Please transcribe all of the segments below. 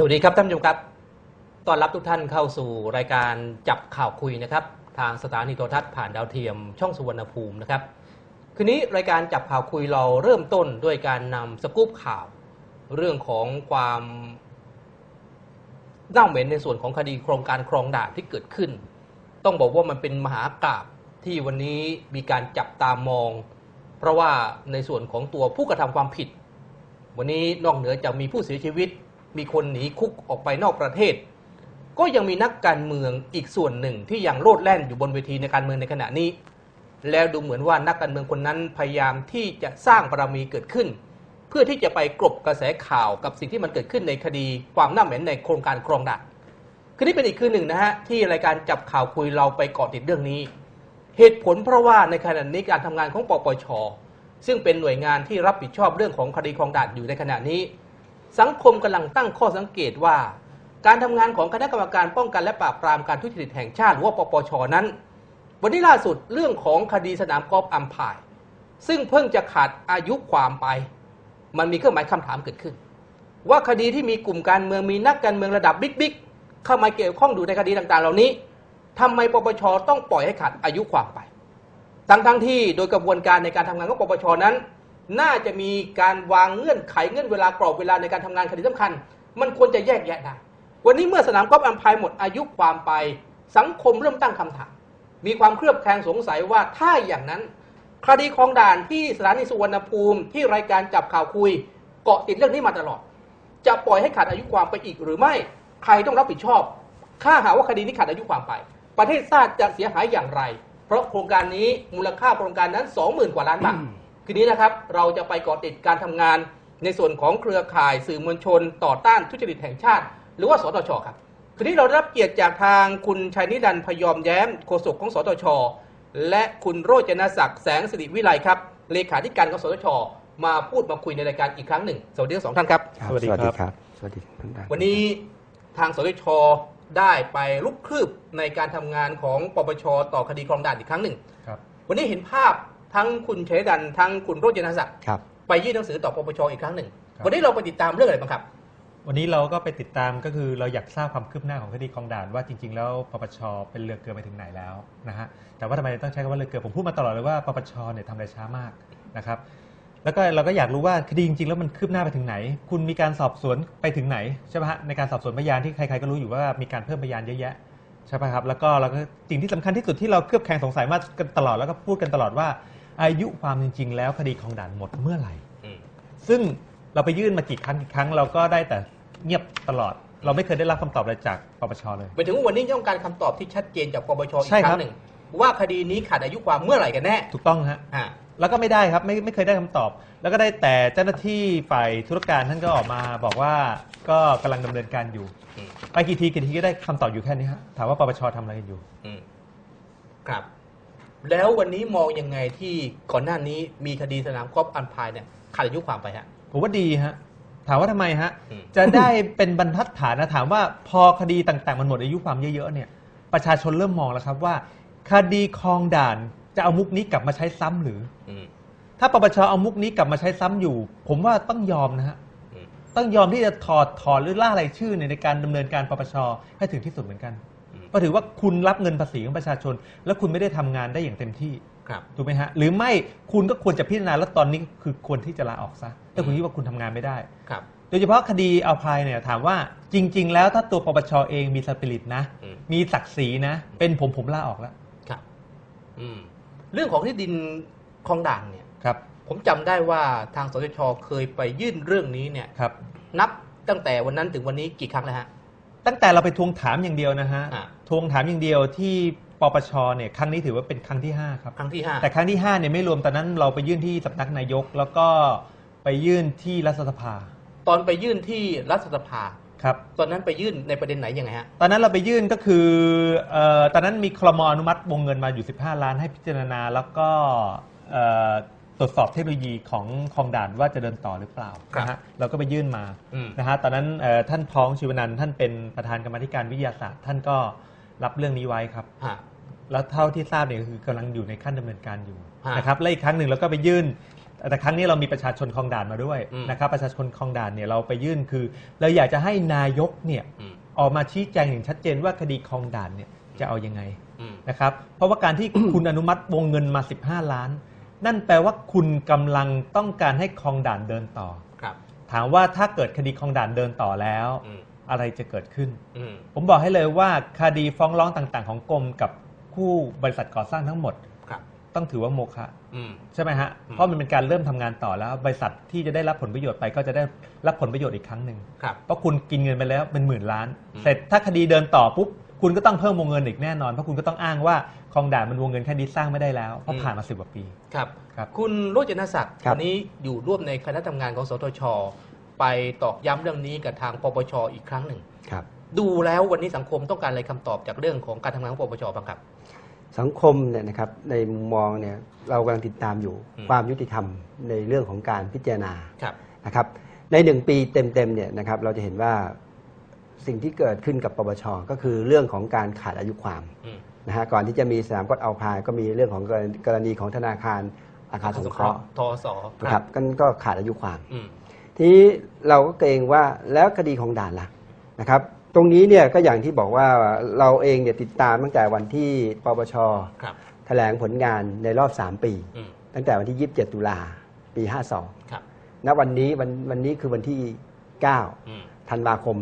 สวัสดีครับท่านผู้ชมครับ ต้อนรับทุกท่านเข้าสู่รายการจับข่าวคุยนะครับ ทางสถานีโทรทัศน์ผ่านดาวเทียมช่องสุวรรณภูมินะครับ คืนนี้รายการจับข่าวคุยเราเริ่มต้นด้วยการนำสกู๊ปข่าว เรื่องของความเน่าเหม็นในส่วนของคดีโครงการครองด่านที่เกิดขึ้น ต้องบอกว่ามันเป็นมหากราบที่วันนี้มีการจับตามอง เพราะว่าในส่วนของตัวผู้กระทำความผิด วันนี้นอกเหนือจากมีผู้เสียชีวิต มีคนหนีคุกออกไปนอกประเทศ ก็ยังมีนักการเมืองอีกส่วนหนึ่งที่ยังโลดแล่นอยู่บนเวทีในการเมืองในขณะนี้ แล้วดูเหมือนว่านักการเมืองคนนั้นพยายามที่จะสร้างบารมีเกิดขึ้น เพื่อที่จะไปกลบกระแสข่าวกับสิ่งที่มันเกิดขึ้นในคดีความน่าเหม็นในโครงการครองด่านคือนี่เป็นอีกคืนหนึ่งนะฮะที่รายการจับข่าวคุยเราไปเกาะติดเรื่องนี้ เหตุผลเพราะว่าในขณะนี้การทำงานของปปชซึ่งเป็นหน่วยงานที่รับผิดชอบเรื่องของคดีครองด่านอยู่ในขณะนี้ สังคมกำลังตั้งข้อสังเกตว่า การทำงานของคณะกรรมการป้องกันและปราบปรามการทุจริตแห่งชาติหรือว่าปปชนั้น วันนี้ล่าสุดเรื่องของคดีสนามกอล์ฟอัมพาย ซึ่งเพิ่งจะขาดอายุความไป มันมีเครื่องหมายคำถามเกิดขึ้น ว่าคดีที่มีกลุ่มการเมืองมีนักการเมืองระดับบิ๊กๆเข้ามาเกี่ยวข้องดูในคดีต่างๆ เหล่านี้ทำไมปปชต้องปล่อยให้ขาดอายุความไปทั้งทั้งๆที่โดยกระบวนการในการทำงานของปปชนั้น น่าจะมีการวางเงื่อนไขเงื่อนเวลากรอบเวลาในการทำงานคดีสำคัญ มันควรจะแยกแยะได้วันนี้เมื่อสนามกอล์ฟอัมพายหมดอายุความไป สังคมเริ่มตั้งคำถาม มีความเครือบแคลงสงสัยว่าถ้าอย่างนั้น คดีคลองด่านที่สถานีสุวรรณภูมิที่รายการจับข่าวคุย เกาะติดเรื่องนี้มาตลอด จะปล่อยให้ขาดอายุความไปอีกหรือไม่ใครต้องรับผิดชอบถ้าหาว่าคดีนี้ขาดอายุความไป ประเทศชาติจะเสียหายอย่างไร เพราะโครงการนี้มูลค่าโครงการนั้น 20,000 กว่าล้านบาท ทีนี้นะครับเราจะไปเกาะติดการทำงาน ในส่วนของเครือข่ายสื่อมวลชน ต่อต้านทุจริตแห่งชาติ หรือว่าสตชครับทีนี้เราได้รับเกียรติจากทางคุณชัยนิรันดร์พยอมแย้มโฆษกของสตช และคุณโรจนศักดิ์แสงสิริวิไลครับเลขาธิการของสตชมาพูดมาคุยในรายการอีกครั้งหนึ่ง สวัสดีทั้งสองท่านครับครับ สวัสดีครับครับสวัสดีท่านผู้ชมวันนี้ทางสตชได้ไปลุกคืบในการทำงานของปปช ต่อคดีคลองด่านอีกครั้งหนึ่งครับวันนี้เห็นภาพ ทั้งคุณชัยนิรันดร์ทั้งคุณโรจนศักดิ์ครับไปยื่นหนังสือต่อปปชอีกครั้งหนึ่งครับวันนี้เราไปติดตามเรื่องอะไรบ้างครับ วันนี้เราก็ไปติดตามก็คือเราอยากทราบความคืบหน้าของคดีคลองด่านว่าจริง ๆ แล้วปปชเป็นเรือเกินไปถึงไหนแล้วนะฮะแต่ว่าทำไมต้องใช้คำว่าเรือเกินผมพูดมาตลอดเลยว่าปปชเนี่ยทำอะไรช้ามากนะครับแล้วก็เราก็อยากรู้ว่าคดีจริงๆแล้วมันคืบหน้าไปถึงไหน คุณมีการสอบสวนไปถึงไหนใช่ไหมฮะในการสอบสวนพยานที่ใครๆก็รู้อยู่ว่ามีการเพิ่มพยานเยอะแยะใช่ไหมครับแล้วก็เราก็สิ่งที่สำคัญที่สุดที่เราเคลือบแคลงสงสัยมากันตลอดแล้วก็พูดกันตลอดว่า อายุความจริง ๆ แล้วคดีคลองด่านหมดเมื่อไหร่ซึ่งเราไปยื่นมากี่ครั้งกี่ครั้งเราก็ได้แต่เงียบตลอด เราไม่เคยได้รับคำตอบอะไรจากปปชเลย หมายถึงว่าวันนี้ต้องการคำตอบที่ชัดเจนจากปปชอีกใช่คครับรั้งหนึ่ง ว่าคดีนี้ขาดอายุความเมื่อไหร่กันแน่ถูกต้องฮะ อ่า แล้วก็ไม่ได้ครับไม่ไม่เคยได้คำตอบ แล้วก็ได้แต่เจ้าหน้าที่ฝ่ายธุรการท่านก็ออกมาบอกว่าก็กำลังดำเนินการอยู่ อืม ไปกี่ทีกี่ทีก็ได้คำตอบอยู่แค่นี้ฮะถามว่าปปชทำอะไรกันอยู่ อืม ครับ แล้ววันนี้มองยังไงที่ก่อนหน้านี้มีคดีสนามกอล์ฟอันพายเนี่ยขาดอายุความไปฮะ ผมว่าดีฮะ ถามว่าทำไมฮะ อืม จะได้เป็นบรรทัดฐานนะถามว่าพอคดีต่างๆ มันหมดอายุความเยอะๆเนี่ย ประชาชนเริ่มมองแล้วครับว่า คดีคลองด่านจะเอามุกนี้กลับมาใช้ซ้ำหรือ อืมถ้าปปชเอามุกนี้กลับมาใช้ซ้ำอยู่ ผมว่าต้องยอมนะฮะ อืม ต้องยอมที่จะถอดถอนหรือล่ารายชื่อในการดำเนินการปปชให้ถึงที่สุดเหมือนกัน อืมเพราะถือว่าคุณรับเงินภาษีของประชาชน แล้วคุณไม่ได้ทำงานได้อย่างเต็มที่ครับ ถูกไหมฮะหรือไม่คุณก็ควรจะพิจารณาแล้วตอนนี้คือควรที่จะลาออกซะถ้าคุณคิดว่าคุณทำงานไม่ได้ ครับ โดยเฉพาะคดีเอาพายเนี่ยถามว่าจริง ๆ แล้วถ้าตัวปปชเองมีสปิริตนะ อืม มีศักดิ์ศรีนะ เป็นผมผมลาออกแล้วครับ อืม เรื่องของที่ดินคลองด่านเนี่ย ครับผมจำได้ว่าทางสตชเคยไปยื่นเรื่องนี้เนี่ย ครับ นับตั้งแต่วันนั้นถึงวันนี้กี่ครั้งแล้วฮะ ตั้งแต่เราไปทวงถามอย่างเดียวนะฮะ อ่าทวงถามอย่างเดียวที่ปปชเนี่ยครั้งนี้ถือว่าเป็นครั้งที่ห้าครับ ครั้งที่ห้า แต่ครั้งที่5เนี่ยไม่รวมตอนนั้นเราไปยื่นที่สำนักนายก แล้วก็ไปยื่นที่รัฐสภาตอนไปยื่นที่รัฐสภา ครับ ตอนนั้นไปยื่นในประเด็นไหนยังไงฮะ ตอนนั้นเราไปยื่นก็คือเอ่อตอนนั้นมีคลมอนุมัติวงเงินมาอยู่ 15 ล้านให้พิจารณา แล้วก็เอ่อ ตรวจสอบเทคโนโลยีของคลองด่านว่าจะเดินต่อหรือเปล่าครับนะฮะเราก็ไปยื่นมาอืม นะฮะตอนนั้นเอ่อท่านพ้องชิวนันท์ท่านเป็นประธานกรรมาธิการวิทยาศาสตร์ ท่านก็รับเรื่องนี้ไว้ครับ ฮะ แล้วเท่าที่ทราบเนี่ยก็คือกำลังอยู่ในขั้นดำเนินการอยู่ฮะนะครับและอีกครั้งหนึ่งเราก็ไปยื่น แต่ครั้งนี้เรามีประชาชนคลองด่านมาด้วยอืม นะครับประชาชนคลองด่านเนี่ยเราไปยื่นคือ เราอยากจะให้นายกเนี่ยอืมออกมาชี้แจงอย่างชัดเจนว่าคดีคลองด่านเนี่ยจะเอายังไงอืม นะครับเพราะว่าการที่ คุณอนุมัติวงเงินมา 15 ล้าน นั่นแปลว่าคุณกำลังต้องการให้คลองด่านเดินต่อ ครับ ถามว่าถ้าเกิดคดีคลองด่านเดินต่อแล้ว อืมอะไรจะเกิดขึ้น อืมผมบอกให้เลยว่าคดีฟ้องร้องต่างๆ ของกรมกับผู้บริษัทก่อสร้างทั้งหมด ครับ ต้องถือว่าโมฆะอืม ใช่ไหมฮะ อืม เพราะมันเป็นการเริ่มทำงานต่อแล้ว บริษัทที่จะได้รับผลประโยชน์ไปก็จะได้รับผลประโยชน์อีกครั้งหนึ่งครับ เพราะคุณกินเงินไปแล้วเป็นหมื่นล้าน อืม เสร็จถ้าคดีเดินต่อปุ๊บ คุณก็ต้องเพิ่มวงเงินอีกแน่นอน เพราะคุณก็ต้องอ้างว่าคลองด่านมันวงเงินแค่นี้สร้างไม่ได้แล้ว เพราะผ่านมาสิบกว่าปี ครับ ครับ คุณโรจนศักดิ์ครับ วันนี้อยู่ร่วมในคณะทำงานของสทช ไปตอกย้ำเรื่องนี้กับทางปปชอีกครั้งหนึ่ง ครับ ดูแล้ววันนี้สังคมต้องการอะไรคำตอบจากเรื่องของการทำงานของปปชบ้างครับ สังคมเนี่ยนะครับในมุมมองเนี่ยเรากำลังติดตามอยู่อืม ความยุติธรรมในเรื่องของการพิจารณาครับ นะครับในหนึ่งปีเต็มๆเนี่ยนะครับเราจะเห็นว่า สิ่งที่เกิดขึ้นกับปปชก็คือเรื่องของการขาดอายุความอืมนะฮะก่อนที่จะมีสนามกอล์ฟเอาพายก็มีเรื่องของกรณีกรณีของธนาคารอาคารสงเคราะห์ทอสนะครับก็ก็ขาดอายุความอืมทีนี้เราก็เกรงว่าแล้วคดีของด่านล่ะนะครับ ตรงนี้เนี่ยก็อย่างที่บอกว่าเราเองเนี่ยติดตามตั้งแต่วันที่ปปชครับแถลงผลงานในรอบ 3 ปีอืมตั้งแต่วันที่ 27 ตุลาปี 52ครับณวันนี้วันวันนี้คือวันที่อืม9 ธันวาคม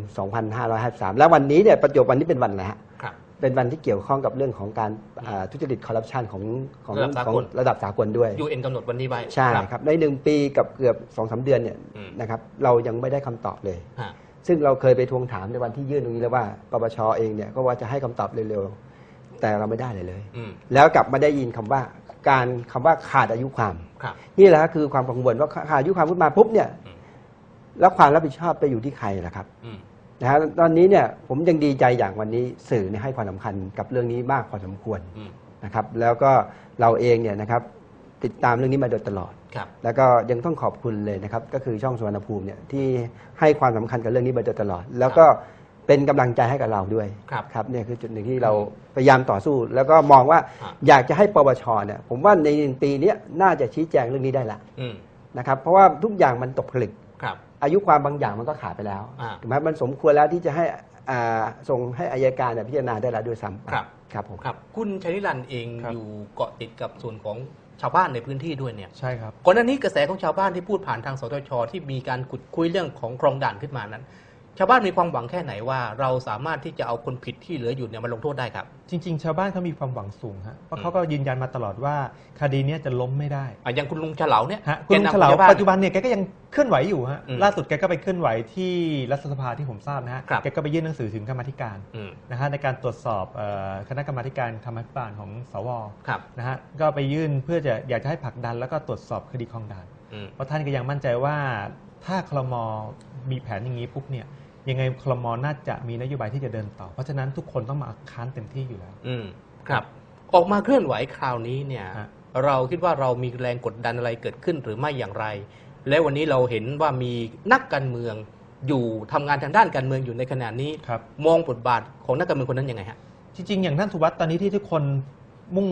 2553 แล้ววันนี้เนี่ยประจวบวันนี้เป็นวันอะไรฮะครับ เป็นวันที่เกี่ยวข้องกับเรื่องของการอ่าทุจริตคอร์รัปชันของของระดับสากลของระดับสากลด้วย ยูเอ็นกำหนดวันนี้ไว้ใช่ครับในหนึ่งปีกับเกือบสองสาเดือนเนี่ยอืมนะครับเรายังไม่ได้คำตอบเลย ฮะ ซึ่งเราเคยไปทวงถามในวันที่ยื่นตรงนี้แล้วว่าปปชเองเนี่ยก็ว่าจะให้คำตอบเร็วๆแต่เราไม่ได้เลยเลย อืม แล้วกลับมาได้ยินคำว่าการคำว่าขาดอายุความ ครับ นี่แหละคือความกังวลว่าขาดอายุความขึ้นมาปุ๊บเนี่ยอืม แล้วความรับผิดชอบไปอยู่ที่ใครล่ะครับอืมนะฮะตอนนี้เนี่ยผมยังดีใจอย่างวันนี้สื่อเนี่ยให้ความสำคัญกับเรื่องนี้มากพอสมควรอืม นะครับ แล้วก็เราเองเนี่ยนะครับติดตามเรื่องนี้มาโดยตลอด ครับ แล้วก็ยังต้องขอบคุณเลยนะครับ ก็คือช่องสุวรรณภูมิเนี่ยที่ให้ความสำคัญกับเรื่องนี้มาโดยตลอด แล้วก็เป็นกำลังใจให้กับเราด้วยครับครับเนี่ยคือจุดหนึ่งที่เราพยายามต่อสู้ แล้วก็มองว่าอะอยากจะให้ปปชเนี่ยผมว่าในหนึ่งปีเนี้ยน่าจะชี้แจงเรื่องนี้ได้ละ อืม นะครับเพราะว่าทุกอย่างมันตกผลึก ครับ อายุความบางอย่างมันก็ขาดไปแล้วอ่า ถูกไหมมันสมควรแล้วที่จะให้อ่าส่งให้อายการเนี่ยพิจารณาได้แล้วด้วยซ้ำไปครับ ครับผม ครับ คุณชัยนิรันดร์เองครับ อยู่เกาะติดกับส่วนของชาวบ้านในพื้นที่ด้วยเนี่ย ใช่ครับ ก่อนหน้านี้กระแสของชาวบ้านที่พูดผ่านทางสตชที่มีการขุดคุยเรื่องของคลองด่านขึ้นมานั้น ชาวบ้านมีความหวังแค่ไหนว่า เราสามารถที่จะเอาคนผิดที่เหลืออยู่เนี่ยมาลงโทษได้ครับ จริง ๆ ชาวบ้านเขามีความหวังสูงฮะเพราะเขาก็ยืนยันมาตลอดว่าคดีเนี้ยจะล้มไม่ได้อะอย่างคุณลุงเฉลาเนี่ยฮะคุณลุงแกนนำเฉลาชวบ้น ปัจจุบันเนี่ยแกก็ยังเคลื่อนไหวอยู่ฮะอืมล่าสุดแกก็ไปเคลื่อนไหวที่รัฐสภาที่ผมทราบนะฮะครับ แกก็ไปยื่นหนังสือถึงกรรมาธิการอืมนะฮะในการตรวจสอบเอ่อคณะกรรมาธิการธรรมธิบาลของสวครับนะฮะก็ไปยื่นเพื่อจะอยากจะให้ผลักดันแล้วก็ตรวจสอบคดีคลองด่าน อืม เพราะท่านก็ยังมั่นใจว่าถ้าคลมมีแผนอย่างนี้ปุ๊บเนี่ย ยังไงคลมน่าจะมีนโยบายที่จะเดินต่อ เพราะฉะนั้นทุกคนต้องมาค้านเต็มที่อยู่แล้ว อืมครับ ออกมาเคลื่อนไหวคราวนี้เนี่ย ฮะ เราคิดว่าเรามีแรงกดดันอะไรเกิดขึ้นหรือไม่อย่างไร และวันนี้เราเห็นว่ามีนักการเมืองอยู่ทำงานทางด้านการเมืองอยู่ในขณะนี้ ครับ มองบทบาทของนักการเมืองคนนั้นยังไงฮะ จริงๆ อย่างท่านสุวัสด์ตอนนี้ที่ทุกคน มุ่ง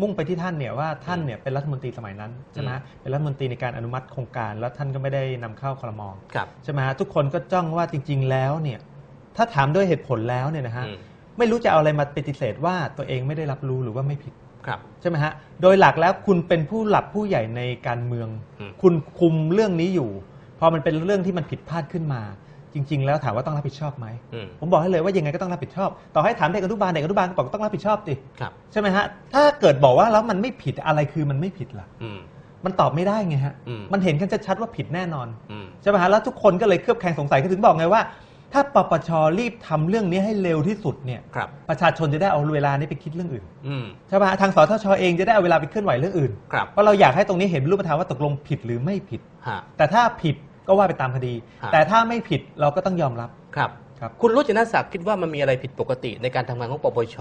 มุ่งไปที่ท่านเนี่ยว่าท่านเนี่ยเป็นรัฐมนตรีสมัยนั้นใช่ไหมอืมเป็นรัฐมนตรีในการอนุมัติโครงการ แล้วท่านก็ไม่ได้นำเข้าคลมครับใช่ไหมฮะทุกคนก็จ้องว่าจริง ๆ แล้วเนี่ยถ้าถามด้วยเหตุผลแล้วเนี่ยนะฮะอืมไม่รู้จะเอาอะไรมาปฏิเสธว่าตัวเองไม่ได้รับรู้หรือว่าไม่ผิดครับใช่ไหมฮะโดยหลักแล้วคุณเป็นผู้หลักผู้ใหญ่ในการเมืองอืมคุณคุมเรื่องนี้อยู่พอมันเป็นเรื่องที่มันผิดพลาดขึ้นมา จริง ๆ แล้วถามว่าต้องรับผิดชอบไหมอืม ผมบอกให้เลยว่ายังไงก็ต้องรับผิดชอบ ต่อให้ถามเด็กอนุบาลเด็กอนุบาลก็บอกต้องรับผิดชอบดิครับ ใช่ไหมฮะถ้าเกิดบอกว่าแล้วมันไม่ผิดอะไรคือมันไม่ผิดล่ะ อืม มันตอบไม่ได้ไงฮะอืม มันเห็นกันชัดๆว่าผิดแน่นอน อืม ใช่ไหมฮะแล้วทุกคนก็เลยเคลือบแคลงสงสัยก็ถึงบอกไงว่า ถ้าปปชรีบทำเรื่องนี้ให้เร็วที่สุดเนี่ยครับ ประชาชนจะได้เอาเวลานี้ไปคิดเรื่องอื่นอืม ใช่ไหมฮะทางสทชเองจะได้เอาเวลาไปเคลื่อนไหวเรื่องอื่น ครับ เพราะเราอยากให้ตรงนี้เห็นรูปธรรมว่าตกลงผิดหรือไม่ผิด ฮะ แต่ถ้าผิด ก็ว่าไปตามคดีฮะแต่ถ้าไม่ผิดเราก็ต้องยอมรับ ครับ ครับ คุณรุจนศักดิ์คิดว่ามันมีอะไรผิดปกติในการทำงานของปปช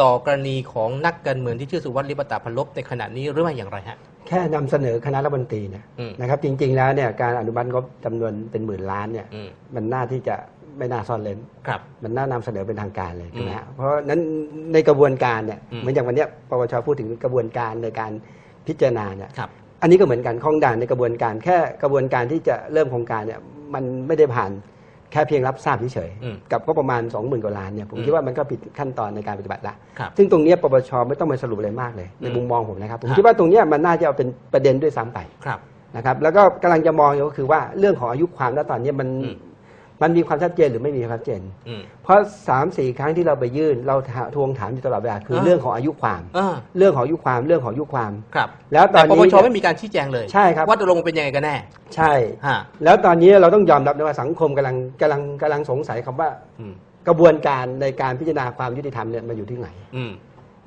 ต่อกรณีของนักการเมืองที่ชื่อสุวัสดิ์ลิปตาพันลบในขณะนี้หรือไม่อย่างไรฮะ แค่นำเสนอคณะรัฐมนตรีเนี่ยอืม นะครับจริง ๆ แล้วเนี่ยการอนุมัติงบจำนวนเป็นหมื่นล้านเนี่ยอืมมันน่าที่จะไม่น่าซ่อนเลนครับ มันน่านำเสนอเป็นทางการเลยอืมถูกไหมฮะเพราะนั้นในกระบวนการเนี่ยอืม เหมือนอย่างวันเนี้ยปปชพูดถึงกระบวนการในการพิจารณาเนี่ยครับ อันนี้ก็เหมือนกันคลองด่านในกระบวนการ แค่กระบวนการที่จะเริ่มโครงการเนี่ยมันไม่ได้ผ่านแค่เพียงรับทราบเฉยอืมๆกับก็ประมาณ 20,000กว่าล้านเนี่ยผมอืมคิดว่ามันก็ผิดขั้นตอนในการปฏิบัติละ ครับซึ่งตรงเนี้ยปปชไม่ต้องมาสรุปอะไรมากเลย ในอืมมุมมองผมนะครับผมครับ คิดว่าตรงเนี้ยมันน่าจะเอาเป็นประเด็นด้วยซ้ำไปครับ นะครับแล้วก็กำลังจะมองอยู่ก็คือว่าเรื่องของอายุความณตอนเนี้ยมันอืม มันมีความชัดเจนหรือไม่มีความชัดเจน อืม เพราะสามสี่ครั้งที่เราไปยื่น เราทวงถามอยู่ตลอดเวลาคืออ่าเรื่องของอายุความ อ่าเรื่องของอายุความเรื่องของอายุความ ครับแล้วตอแต่นปนี้ปชเนี่ยไม่มีการชี้แจงเลยใช่ครับ ว่าตกลงเป็นยังไงกันแน่ใช่ ฮะแล้วตอนนี้เราต้องยอมรับนะว่าสังคมกำลังกำลังกำลังสงสัยคำว่าอืม กระบวนการในการพิจารณาความยุติธรรมเนี่ยมันอยู่ที่ไหน อืม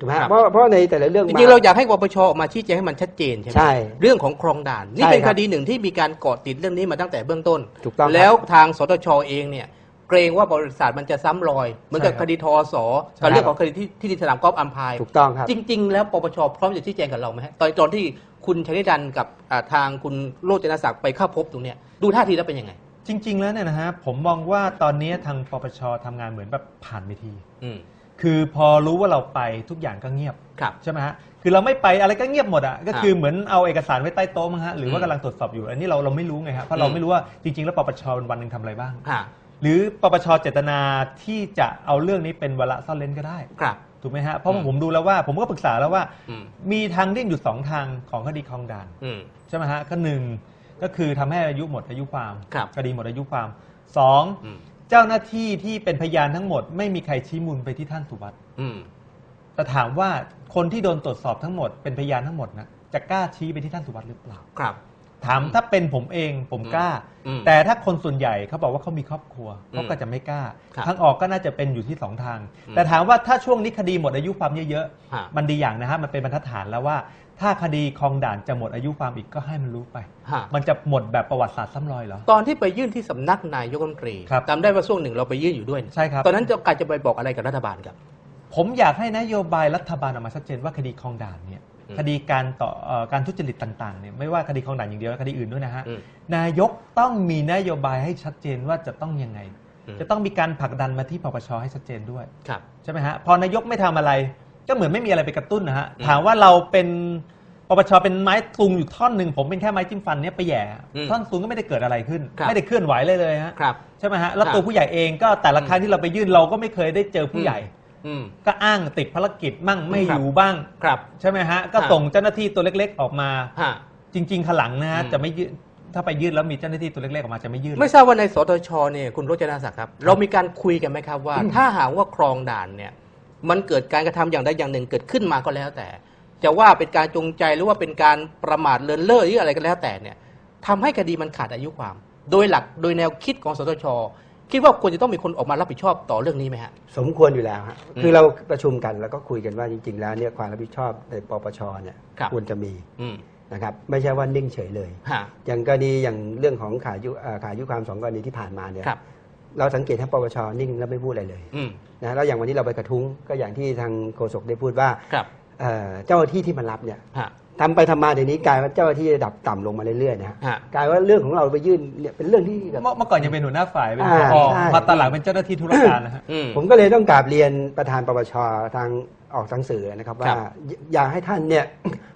ถูกไหมครัฮะบเพราะเพราะในแต่ละเรื่องจมริงๆเราอยากให้ปปชออกมาชี้แจงให้มันชัดเจนใช่ไหมใช่เรื่องของครองด่าน นี่ใช่เป็นครัคบดีหนึ่งที่มีการเกาะติดเรื่องนี้มาตั้งแต่เบื้องต้นถูกต้องครับแล้วทางสตชเองเนี่ยเกรงว่าบริษัทมันจะซ้ำรอย เหมือนกับใช่ครับคดีทอสอกับเรื่องของคดีที่ที่ดินสนามกอล์ฟอัมพายถูกต้องครับจริง ๆ แล้วปปชพร้อมจะชี้แจงกับเราไหมฮะตอนตอนที่คุณชนิดันกับอ่าทางคุณโรจนศักดิ์ไปเข้าพบตรงเนี้ยดูท่าทีแล้วเป็นยังไง จริง ๆ แล้วเนี่ยนะฮะผมมองว่าตอนนี้ทางปปชทำงานเหมือนแบบผ่านเวทีอืม คือพอรู้ว่าเราไปทุกอย่างก็เงียบครับ ใช่ไหมฮะคือเราไม่ไปอะไรก็เงียบหมดอะก็ครับคือเหมือนเอาเอกสารไว้ใต้โต๊ะมั้งฮะหรือว่าอืมกำลังตรวจสอบอยู่ อันนี้เราเราไม่รู้ไงฮะเพราะเราอืมไม่รู้ว่าจริงๆ แล้วปปชวันหนึ่งทำอะไรบ้างฮะหรือปปชเจตนาที่จะเอาเรื่องนี้เป็นวาระซ่อนเล้นก็ได้ ครับ ถูกไหมฮะเพราะว่าอืม ผมดูแล้วว่าผมก็ปรึกษาแล้วว่า อืมมีทางดิ้นอยู่สองทางของคดีคลองด่าน อืม ใช่ไหมฮะก็หนึ่งก็คือทำให้อายุหมดอายุความครับ คดีหมดอายุความสองอืม เจ้าหน้าที่ที่เป็นพยานทั้งหมด ไม่มีใครชี้มูลไปที่ท่านสุวัสด์อืม แต่ถามว่าคนที่โดนตรวจสอบทั้งหมดเป็นพยานทั้งหมดนะจะกล้าชี้ไปที่ท่านสุวัสด์หรือเปล่า ครับ ถามถ้าเป็นผมเองผมกล้า อืมแต่ถ้าคนส่วนใหญ่เขาบอกว่าเขามีครอบครัวอืมเขาก็จะไม่กล้าครับทางออกก็น่าจะเป็นอยู่ที่สองทาง อืมแต่ถามว่าถ้าช่วงนี้คดีหมดอายุความเยอะฮะ ๆมันดีอย่างนะฮะมันเป็นบรรทัดฐานแล้วว่า ถ้าคดีคลองด่านจะหมดอายุความอีกก็ให้มันรู้ไป ฮะมันจะหมดแบบประวัติศาสตร์ซ้ำรอยเหรอ ตอนที่ไปยื่นที่สำนักนายกรัฐมนตรีครับจำได้ว่าช่วงหนึ่งเราไปยื่นอยู่ด้วยเนี่ยใช่ครับ ตอนนั้นเจะการจะไปบอกอะไรกับรัฐบาลครับ ผมอยากให้นโยบายรัฐบาลออกมาชัดเจนว่าคดีคลองด่านเนี่ยอืม คดีการต่อเอ่อการทุจริตต่างๆเนี่ยไม่ว่าคดีคลองด่านอย่างเดียวคดีอื่นด้วยนะฮะอืมนายกต้องมีนโยบายให้ชัดเจนว่าจะต้องยังไงอืมจะต้องมีการผลักดันมาที่ปปชให้ชัดเจนด้วยครับใช่ไหมฮะพอนายกไม่ทำอะไร ก็เหมือนไม่มีอะไรไปกระตุ้นนะฮะอืมถามว่าเราเป็นปปชเป็นไม้ตุงอยู่ท่อนหนึ่งผมเป็นแค่ไม้จิ้มฟันเนี่ยไปแหย่อืมท่อนตุงก็ไม่ได้เกิดอะไรขึ้นครับไม่ได้เคลื่อนไหวเลยเลยฮะครับใช่ไหมฮะแล้วครับตัวผู้ใหญ่เองก็แต่ละครั้งที่เราไปยื่นเราก็ไม่เคยได้เจอผู้ใหญ่ อืม ก็อ้างติดภารกิจมั่งไม่ครับ อยู่บ้าง ครับ ใช่ไหมฮะ ก็ครับ ส่งเจ้าหน้าที่ตัวเล็กๆ ออกมา ฮะ จริงๆขลังนะฮะอืม จะไม่ยื่นถ้าไปยื่นแล้วมีเจ้าหน้าที่ตัวเล็กๆ ออกมาจะไม่ยื่นไม่ทราบว่าในสตชเนี่ยคุณโรจนาศักดิ์ครับ เรามีการคุยกันไหมครับว่า ถ้าหากว่าครองด่านเนี่ยมันเกิดการกระทำอย่างใดอย่างหนึ่งเกิดขึ้นมาก็แล้วแต่ จะว่าเป็นการจงใจหรือว่าเป็นการประมาทเลินเล่อหรืออะไรก็แล้วแต่เนี่ยทำให้คดีมันขาดอายุความ โดยหลักโดยแนวคิดของสตช คิดว่าควรจะต้องมีคนออกมารับผิดชอบต่อเรื่องนี้ไหมฮะ สมควรอยู่แล้วฮะอืมคือเราประชุมกันแล้วก็คุยกันว่าจริง ๆ แล้วเนี่ยความรับผิดชอบในปปชเนี่ยครับ ควรจะมีอืม นะครับไม่ใช่ว่านิ่งเฉยเลย ฮะ อย่างกรณีอย่างเรื่องของขายุเอ่อขายุความสองกรณีที่ผ่านมาเนี่ยครับ เราสังเกตให้ปปชนิ่งแล้วไม่พูดอะไรเลยอืม นะแล้วอย่างวันนี้เราไปกระทุ้งก็อย่างที่ทางโฆษกได้พูดว่าครับ เอ่อเจ้าหน้าที่ที่มารับเนี่ยฮะ ทำไปทำมาเดี๋ยวนี้กลายว่าเจ้าหน้าที่ระดับต่ำลงมาเรื่อยๆนะฮะฮะ กลายว่าเรื่องของเราไปยื่นเนี่ยเป็นเรื่องที่แบบ เมื่อเมื่อก่อนยังเป็นหัวหน้าฝ่ายเป็นอ่าผอใช่ มาตอนหลังเป็นเจ้าหน้าที่ธุรการนะฮะ อืม ผมก็เลยต้องกราบเรียนประธานปปชทางออกทางสื่อนะครับครัว่าบอยากให้ท่านเนี่ย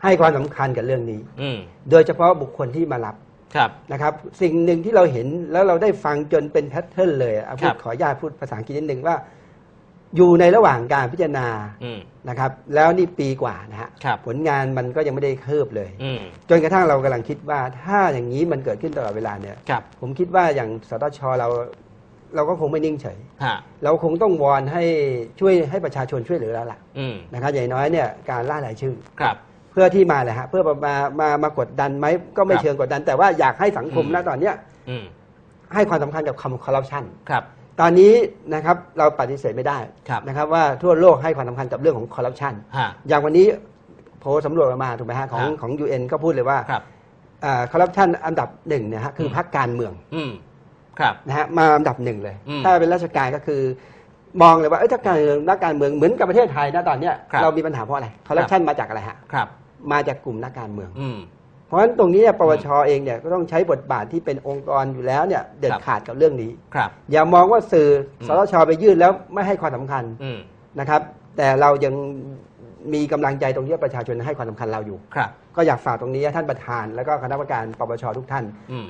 ให้ความสำคัญกับเรื่องนี้ อืมโดยเฉพาะบุคคลที่มารับครับ นะครับ สิ่งหนึ่งที่เราเห็นแล้วเราได้ฟังจนเป็นแพทเทิร์นเลยอะพูครัดบ ขออนุญาตพูดภาษาอังกฤษนิดนึงว่า อยู่ในระหว่างการพิจารณาอืม นะครับ แล้วนี่ปีกว่านะฮะครับผลงานมันก็ยังไม่ได้คืบเลย อืมจนกระทั่งเรากำลังคิดว่าถ้าอย่างนี้มันเกิดขึ้นตลอดเวลาเนี่ย ครับผมคิดว่าอย่างสตชเรา เราก็คงไม่นิ่งเฉย ฮะเราคงต้องวอนให้ช่วยให้ประชาชนช่วยเหลือแล้วล่ะอืมนะครับอย่างน้อยเนี่ยการล่ารายชื่อ ครับ เพื่อที่มาเลยฮะเพื่อมามามามากดดันไหมก็ไม่ครับ เชิงกดดัน แต่ว่าอยากให้สังคมอืมณตอนเนี้ยอืมให้ความสำคัญกับคำคอร์รัปชัน ครับ ตอนนี้นะครับเราปฏิเสธไม่ได้ครับนะครับว่าทั่วโลกให้ความสำคัญกับเรื่องของคอร์รัปชันฮะอย่างวันนี้โพลสำรวจออกมาถูกไหมฮะของฮะของ UN ก็พูดเลยว่าครับ คอร์รัปชันอันดับหนึ่งเนี่ยฮะคืออม พรรคการเมืองอืมครับ นะฮะมาอันดับหนึ่งเลย อืมถ้าเป็นราชการก็คือ มองเลยว่าเอ้ยถ้าการเมืองนักการเมืองเหมือนกับประเทศไทยนะตอนเนี้ยครับ เรามีปัญหาเพราะอะไรคอร์รัปชันมาจากอะไรฮะครับ มาจากกลุ่มนักการเมือง อืม เพราะฉะนั้นตรงนี้เนี่ยปปชเองเนี่ยก็ต้องใช้บทบาทที่เป็นองค์กรอยู่แล้วเนี่ยเด็ดครับขาดกับเรื่องนี้ ครับ อย่ามองว่าสื่ออมสตชไปยื่นแล้วไม่ให้ความสำคัญอืมนะครับ แต่เรายังมีกำลังใจตรงนี้ประชาชนให้ความสำคัญเราอยู่ ครับ ก็อยากฝากตรงนี้ให้ท่านประธาน แล้วก็คณะกรรมการปปชทุกท่าน อืม